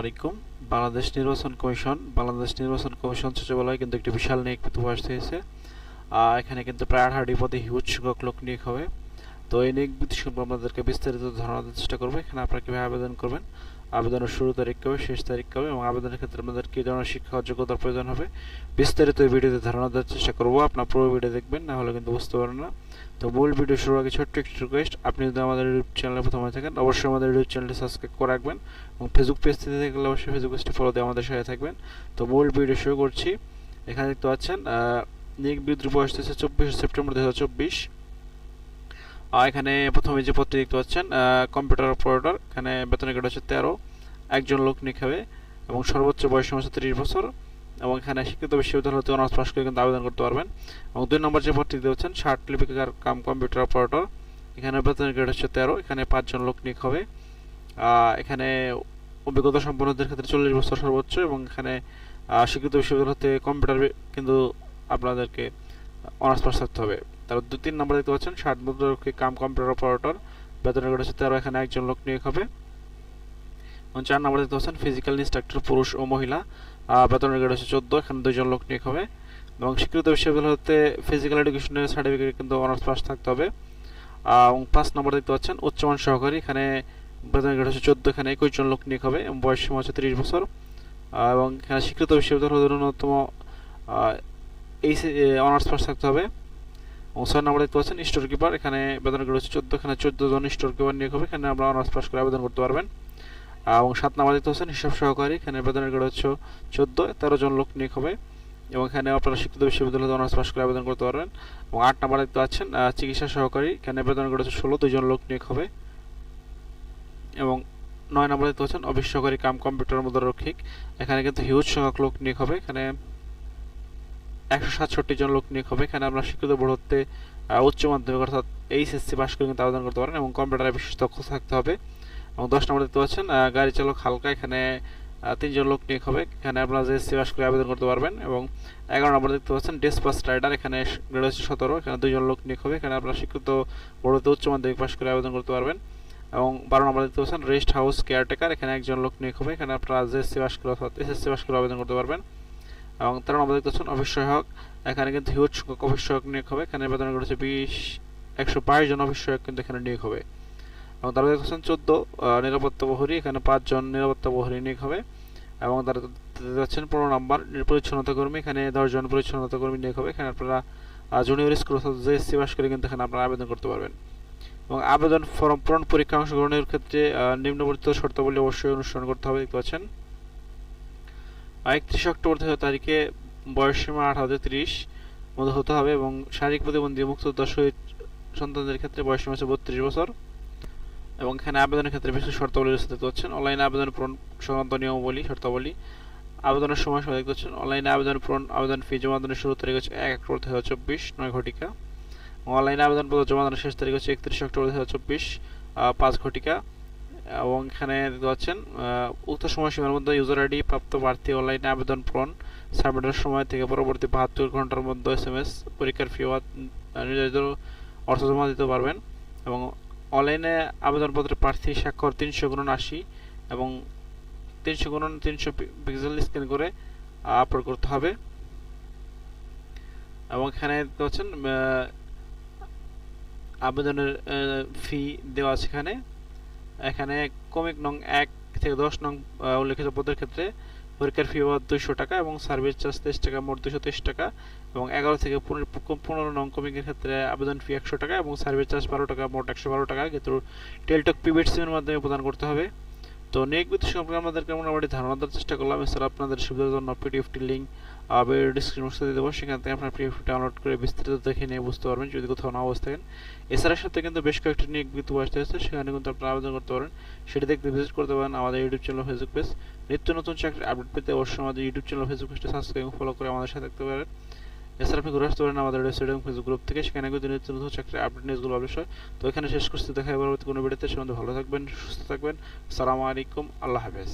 আলাইকুম। বাংলাদেশ নির্বাচন কমিশন, বাংলাদেশ নির্বাচন কমিশন সচিবালয় কিন্তু একটি বিশাল নিয়োগ প্রকাশ হয়েছে এখানে কিন্তু প্রায় আঠারোটি পদে হিউজ সংখ্যক লোক নিয়োগ হবে। তো এই বিধি সম্পর্কে আপনাদেরকে বিস্তারিত ধারণা দেওয়ার চেষ্টা করব। এখানে আপনারা কীভাবে আবেদন করবেন? আবেদনের শুরু তারিখ কবে, শেষ তারিখ কবে এবং আবেদনের ক্ষেত্রে আপনাদের কী ধরনের শিক্ষা যোগ্যতার প্রয়োজন হবে, বিস্তারিত এই ভিডিওতে ধারণা দেওয়ার চেষ্টা করব। আপনার পুরো ভিডিও দেখবেন, না হলে কিন্তু বুঝতে পারেন না। তো মূল ভিডিও শুরু আগে ছোট্ট একটি রিকোয়েস্ট আপনি যদি আমাদের ইউটিউব চ্যানেলে প্রথমে থাকেন, অবশ্যই আমাদের ইউটিউব চ্যানেলটি সাবস্ক্রাইব করে রাখবেন এবং ফেসবুক পেজ থেকে থাকলে অবশ্যই ফেসবুক পেজটি ফলো দিয়ে আমাদের সাথে থাকবেন। তো মূল ভিডিও শুরু করছি। এখানে দেখতে পাচ্ছেন নিয়োগ বিদ্রোহ বয়স চব্বিশে সেপ্টেম্বর দু হাজার চব্বিশ। এখানে প্রথমে যে পদটি দেখতে পাচ্ছেন কম্পিউটার অপারেটর এখানে বেতনের গ্রেড হচ্ছে তেরো, একজন লোক নিয়োগ হবে এবং সর্বোচ্চ বয়স হচ্ছে তিরিশ বছর এবং এখানে শিক্ষিত বিশ্ববিদ্যালয় হতে অনার্স পাস করে কিন্তু আবেদন করতে পারবেন। এবং দুই নম্বর যে পদটি দেখতে পাচ্ছেন, ষাট লিপিকার কাম কম্পিউটার অপারেটর এখানে বেতনের গ্রেড হচ্ছে তেরো, এখানে পাঁচজন লোক নিয়োগ হবে। এখানে অভিজ্ঞতা সম্পন্নদের ক্ষেত্রে চল্লিশ বছর সর্বোচ্চ এবং এখানে শিক্ষিত বিশ্ববিদ্যালয় হতে কম্পিউটার কিন্তু আপনাদেরকে অনার্স পাস থাকতে হবে। তারপর দু তিন নম্বর দেখতে পাচ্ছেন, ষাট মুদ্রারক্ষী কাম কম্পিউটার অপারেটর। বেতনের গ্রেড হচ্ছে তেরো, এখানে একজন লোক নিয়োগ হবে। এবং চার নম্বর দেখতে পাচ্ছেন ফিজিক্যাল ইনস্ট্রাক্টর পুরুষ ও মহিলা। বেতনের গ্রেড হচ্ছে চোদ্দ, এখানে দুজন লোক নিয়োগ হবে। এবং স্বীকৃত বিশ্ববিদ্যালয় হতে ফিজিক্যাল এডুকেশনের সার্টিফিকেট কিন্তু অনার্স পাস থাকতে হবে। এবং পাঁচ নম্বর দেখতে পাচ্ছেন, উচ্চমান সহকারী, এখানে বেতনের গ্রেড হচ্ছে চোদ্দ, এখানে একুশ জন লোক নিয়োগ হবে। এবং বয়স সীমা হচ্ছে তিরিশ বছর। এবং এখানে স্বীকৃত বিশ্ববিদ্যালয় হতে ন্যূনতম এই অনার্স পাস থাকতে হবে। এবং ছয় নম্বর দেখতে পাচ্ছেন, স্টোর কিপার। এখানে গ্রেড হচ্ছে চোদ্দ এখানে চোদ্দ জন স্টোর কিপার নিয়োগ হবে। এখানে আমরা অনার্স পাস করে আবেদন করতে পারবেন। এবং সাত নম্বর দেখতে পাচ্ছেন, হিসাব সহকারী। এখানে বেতনের গ্রেড হচ্ছে চোদ্দ, তেরো জন লোক নিয়োগ হবে। এবং এখানে আপনারা শিক্ষিত বিশ্ববিদ্যালয়ে অনার্স পাস করে আবেদন করতে পারবেন। এবং আট নম্বর দেখতে পাচ্ছেন চিকিৎসা সহকারী। এখানে বেতনের গ্রেড হচ্ছে ষোলো দুজন লোক নিয়োগ হবে। এবং নয় নম্বর দেখতে পাচ্ছেন সহকারী কাম কম্পিউটার মুদ্রারক্ষিক এখানে কিন্তু হিউজ সংখ্যক লোক নিয়োগ হবে। এখানে একশো সাতষট্টি জন লোক নিয়োগ হবে। এখানে আপনার শিক্ষিত বোর্ড হতে উচ্চ মাধ্যমিক অর্থাৎ এইচএসসি পাস করে কিন্তু আবেদন করতে পারেন এবং কম্পিউটারে বিশেষ দক্ষ থাকতে হবে। এবং দশ নম্বর দেখতে পাচ্ছেন গাড়ি চালক হালকা, এখানে তিনজন লোক নিয়োগ হবে। এখানে আপনারা যে এসসি পাস করে আবেদন করতে পারবেন এবং এগারো নম্বর দেখতে পাচ্ছেন ডেসপাস রাইডার, এখানে গ্রেড হচ্ছে সতেরো। এখানে দুজন লোক নিয়োগ হবে। এখানে আপনারা শিক্ষিত বোর্ড হতে উচ্চ মাধ্যমিক পাস করে আবেদন করতে পারবেন। এবং বারো নম্বর দেখতে পাচ্ছেন, রেস্ট হাউস কেয়ারটেকার, এখানে একজন লোক নিয়োগ হবে। এখানে আপনারা যে এসসি পাস করে অর্থাৎ এসএসসি পাস করে আবেদন করতে পারবেন। এবং তার নম্বর দেখতে পাচ্ছেন অফিস সহায়ক এখানে কিন্তু হিউজ সংখ্যক সহায়ক নিয়োগ হবে। এখানে বেতন করেছে বিশ একশো বাইশ জন সহায়ক কিন্তু এখানে নিয়োগ হবে। এবং তারপর দেখতে পাচ্ছেন চোদ্দ নিরাপত্তা প্রহরী। এখানে পাঁচজন নিরাপত্তা প্রহরী নিয়োগ হবে। এবং তারা পাচ্ছেন পনেরো নম্বর পরিচ্ছন্নতা কর্মী। এখানে দশজন পরিচ্ছন্নতা কর্মী নিয়োগ হবে। এখানে আপনারা জুনিয়র স্কুল অর্থাৎ যে এসসি পাস করে কিন্তু এখানে আপনারা আবেদন করতে পারবেন। এবং আবেদন ফর্ম পূরণ পরীক্ষা অংশগ্রহণের ক্ষেত্রে আহ, নিম্নবর্ণিত শর্তাবলী অবশ্যই অনুসরণ করতে হবে দেখতে পাচ্ছেন। একত্রিশ অক্টোবর থেকে তারিখে বয়স সীমা আঠারো থেকে ত্রিশ মধ্যে হতে হবে এবং শারীরিক প্রতিবন্ধী মুক্তদার সহিত সন্তানদের ক্ষেত্রে বয়স সীমা হচ্ছে বত্রিশ বছর এবং এখানে আবেদনের ক্ষেত্রে বিশেষ শর্তাবলী দেখতে পাচ্ছেন। অনলাইনে আবেদন পূরণ সংক্রান্ত নিয়মাবলী, শর্তাবলী। আবেদনের সময় সময় দেখতে পাচ্ছেন, অনলাইনে আবেদন পূরণ, আবেদন ফি জমা দানের শুরু তারিখ হচ্ছে এক অক্টোবর দু হাজার চব্বিশ, নয় ঘটিকা। অনলাইনে আবেদনপত্র জমা দানের শেষ তারিখ হচ্ছে একত্রিশ অক্টোবর দু হাজার চব্বিশ পাঁচ ঘটিকা। এবং এখানে পাচ্ছেন উক্ত সময়সীমার মধ্যে ইউজার আইডি প্রাপ্ত প্রার্থী অনলাইনে আবেদন পূরণ সাবমিটের সময় থেকে পরবর্তী বাহাত্তর ঘণ্টার মধ্যে এস এম এস পরীক্ষার ফি নির্ধারিত অর্থ জমা দিতে পারবেন এবং অনলাইনে আবেদনপত্রে প্রার্থী স্বাক্ষর তিনশো গুণন আশি এবং তিনশো গুণন তিনশো পিক্সেল স্ক্যান করে আপলোড করতে হবে। এবং এখানে পাচ্ছেন আবেদনের ফি দেওয়া আছে এখানে। এখানে কমিক নং এক থেকে দশ নং উল্লেখিত পদের ক্ষেত্রে পরীক্ষার ফি বাবদ দুইশো টাকা এবং সার্ভিস চার্জ তেইশ টাকা, মোট দুশো তেইশ টাকা এবং এগারো থেকে পনেরো পনেরো নং কমিকের ক্ষেত্রে আবেদন ফি একশো টাকা এবং সার্ভিস চার্জ বারো টাকা, মোট একশো বারো টাকা। কিন্তু টেলটক পিবিট সিমের মাধ্যমে প্রদান করতে হবে। তো নিয়োগ বিদ্যুৎ সম্পর্কে আমাদেরকে মোটামুটি ধারণা দেওয়ার চেষ্টা করলাম। এছাড়া আপনাদের সুবিধার জন্য পিডিএফটি লিঙ্ক ডিসক্রিপশন দিয়ে দেবো। সেখান থেকে আপনার পিডিএফ ডাউনলোড করে বিস্তারিত দেখে নিয়ে বুঝতে পারবেন, যদি কোথাও না অবস্থা থাকেন। এছাড়া সাথে কিন্তু বেশ কয়েকটি নিয়োগ বিদ্যুৎ আসতে আসতে সেখানে কিন্তু আপনারা আবেদন করতে পারেন। সেটি দেখতে ভিজিট করতে পারেন আমাদের ইউটিউব চ্যানেল ফেসবুক পেজ নিত্য নতুন চাকরির আপডেট পেতে অবশ্যই আমাদের ইউটিউব চ্যানেল ফেসবুক পেজটা সাবস্ক্রাইব ফলো করে আমাদের সাথে থাকতে পারেন। এছাড়া আপনি ঘুরে আসতে পারেন আমাদের ওয়েবসাইট এবং ফেসবুক গ্রুপ থেকে। সেখানে গিয়ে দিনের নতুন চাকরির আপডেট নিউজগুলো অবশ্যই তো এখানে শেষ করতে দেখা হবে পরবর্তী কোনো ভিডিওতে সে ভালো থাকবেন, সুস্থ থাকবেন। সালামু আলাইকুম। আল্লাহ হাফেজ।